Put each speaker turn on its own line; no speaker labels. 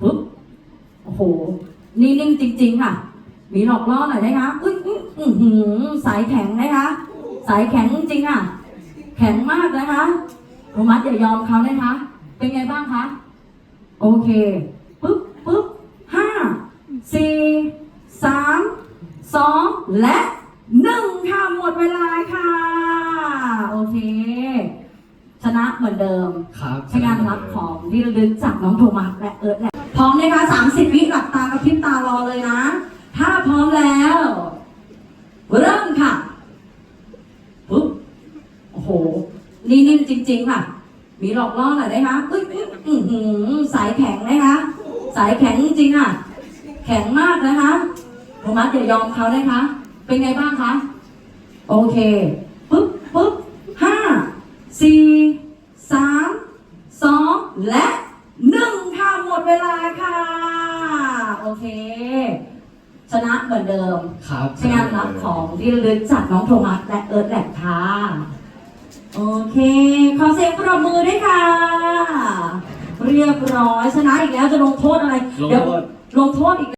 ปึ๊บโอ้โห นิ่งจริง ๆ ค่ะ มีหลอกล่อหน่อยได้คะอุ้ยอุ๊ยอื้อหือสายแข็งนะคะ สายแข็งจริงๆอะ แข็งมากนะคะโทมัสอย่ายอมเขานะคะ เป็นไงบ้างคะ โอเคปึ๊บปึ๊บห้าสี่สามสองและหนึ่งค่ะ หมดเวลาค่ะ โอเค ชนะเหมือนเดิม
ครับ
ใช้งานรับของที่ระลึกจากน้องโทมัสและเอิร์ธแหละ พร้อมไหมคะสามสิบวิหลับตากระพริบตารอเลยนะ ถ้าพร้อมแล้ว เริ่มค่ะปุ๊บโอ้โห นี่นิ่มจริง ๆ ค่ะ มีหลอกล่อหน่อยได้ไหมอุ้ยอุ๊ยอื้อหือสายแข็งนะคะ สายแข็งจริงๆอะ แข็งมากนะคะโทมัสอย่ายอมเขานะคะ เป็นไงบ้างคะ โอเคปุ๊บปุ๊บห้าสี่สามสองและ เวลาค่ะ โอเค ชนะเหมือนเดิม
ครับ
ใช้งานรับของที่ระลึกจากน้องโทมัสและเอิร์ธแลบค่ะ โอเค ขอเสียงปรบมือด้วยค่ะ เรียบร้อยชนะอีกแล้วจะลงโทษอะไร
ลง
เดี๋ยว
โทษ
ลงโทษอีก